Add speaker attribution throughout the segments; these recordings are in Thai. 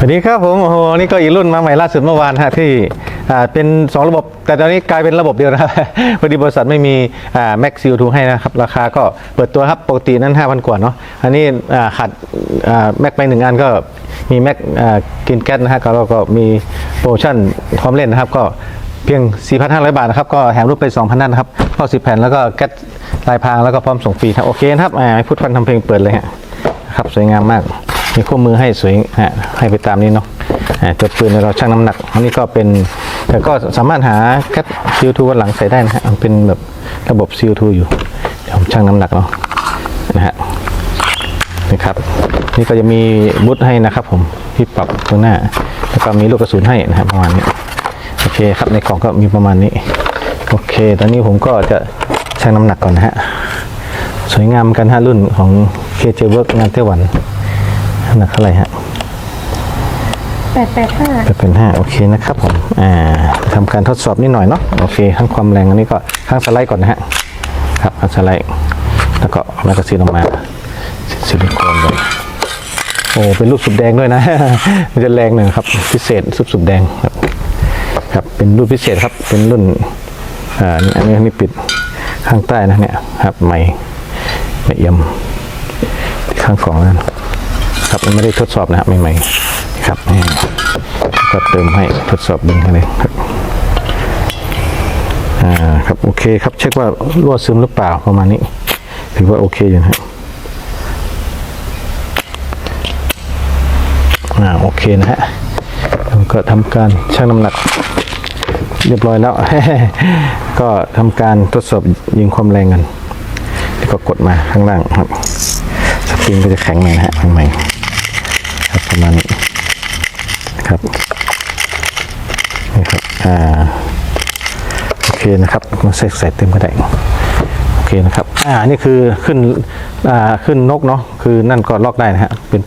Speaker 1: สวัสดีครับผมโอ้โหนี่ก็อีกรุ่นมาใหม่ล่าสุดเมื่อวานฮะที่เป็น 2 ระบบ แต่ตอนนี้กลายเป็นระบบเดียวนะครับพอดีบริษัทไม่มีแม็กซิลทูให้นะครับ ราคาก็เปิดตัวครับปกตินั้น 5,000 กว่าเนาะอันนี้ขาดแม็กไปหนึ่งอันก็มีแม็กกินแก๊สนะฮะก็แล้วก็มีโปรโมชั่นพร้อมเล่นนะครับก็เพียง 4,500 บาทนะครับ ก็แถมรูปไป 2,000 นัดนะครับก็10 แผ่นแล้วก็แก๊สลายพรางแล้วก็พร้อมส่งฟรีครับโอเคนะครับอ่าพุทธพันทำเพลงเปิดเลยฮะครับสวยงามมาก มีคู่มือให้สวยฮะให้ไปตามนี้เนาะจดปืนเราชั่งน้ำหนักอันนี้ก็เป็น แต่ก็สามารถหาแคท CO2 วันหลังใส่ได้นะฮะมันเป็นแบบระบบ CO2 อยู่เดี๋ยวผมชั่งน้ำหนักเนาะนะฮะนี่ครับ นี่ก็จะมีบุตให้นะครับ ผมที่ปรับตรงหน้าแล้วก็มีลูกกระสุนให้นะครับประมาณนี้โอเคครับในกล่องก็มีประมาณนี้ โอเค ตอนนี้ผมก็จะชั่งน้ำหนักก่อนนะฮะสวยงามกันฮะรุ่นของ KJ Work งานไต้หวัน หนักเท่าไหร่ฮะ
Speaker 2: แปดแปดห้า
Speaker 1: จะเป็นห้าโอเคนะครับผมอ่าทำการทดสอบนิดหน่อยเนาะโอเคทั้งความแรงอันนี้ก็ข้างสไลด์ก่อนนะฮะครับข้างสไลด์แล้วก็แมกกาซีนออกมาซิลิโคนเลยโอ้เป็นรูปสุดแดงด้วยนะ มันจะแรงหน่อยครับ พิเศษสุดสุดแดงครับครับเป็นรุ่นพิเศษครับเป็นรุ่นอ่านี่อันนี้อันนี้ปิดข้างใต้นะเนี่ยครับใหม่ละเอียมที่ข้างกล่องนั่น ครับมันไม่ได้ทดสอบนะครับใหม่ๆครับก็เติมให้ทดสอบดึงให้เลยครับอ่าครับโอเคครับเช็คว่ารั่วซึมหรือเปล่าประมาณนี้ ถือว่าโอเคอยู่นะครับอ่าโอเคนะฮะก็ทำการชั่งน้ำหนักเรียบร้อยแล้ว ก็ทำการทดสอบยิงความแรงกัน แล้วก็กดมาข้างล่างครับ สปริงก็จะแข็งหน่อยนะฮะข้างใน ครับประมาณนี้ครับนี่ครับอ่าโอเคนะครับมาใส่ใส่เต็มก็ได้โอเคนะครับอ่านี่คือขึ้นอ่าขึ้นนกเนาะคือนั่นก็ล็อกได้นะฮะเป็น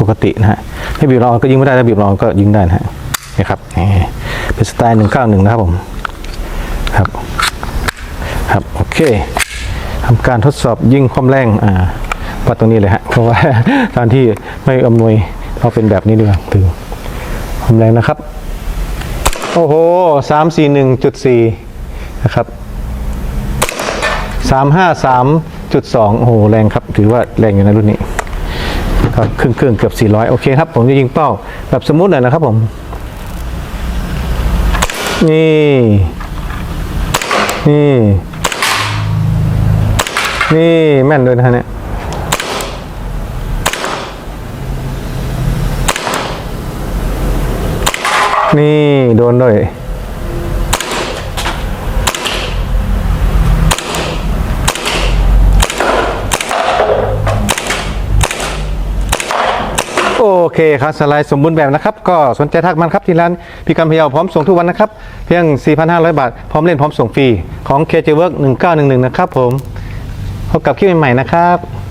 Speaker 1: ปกตินะฮะให้บีบเราก็ยิงไม่ได้ถ้าบีบเราก็ยิงได้นะฮะนี่ครับนี่เป็นสไตล์หนึ่งเก้าหนึ่งนะครับผมครับครับโอเคทำการทดสอบยิงความแรงอ่า วัดตรงนี้เลยฮะ เพราะว่าตอนที่ไม่อำนวยเอาเป็นแบบนี้ดีกว่าถึงความแรงนะครับ โอ้โหสามสี่หนึ่งจุดสี่นะครับสามห้าสามจุดสองโอ้โหแรงครับ ถือว่าแรงอยู่ในรุ่นนี้ก็ครึ่งครึ่งเกือบสี่ร้อยโอเคครับ ผมจะยิงเป้าแบบสมมุติหน่อยนะครับผม นี่ นี่ นี่ แม่นด้วยนะฮะเนี่ย นี่โดนด้วยโอเคครับสไลด์สมบูรณ์แบบนะครับ ก็สนใจทักมันครับที่ร้านพี่กำพะเยาพร้อมส่งทุกวันนะครับ เพียง 4,500 บาท พร้อมเล่นพร้อมส่งฟรี ของ KJ Work 1911 นะครับผม พบกับคลิปใหม่ๆนะครับ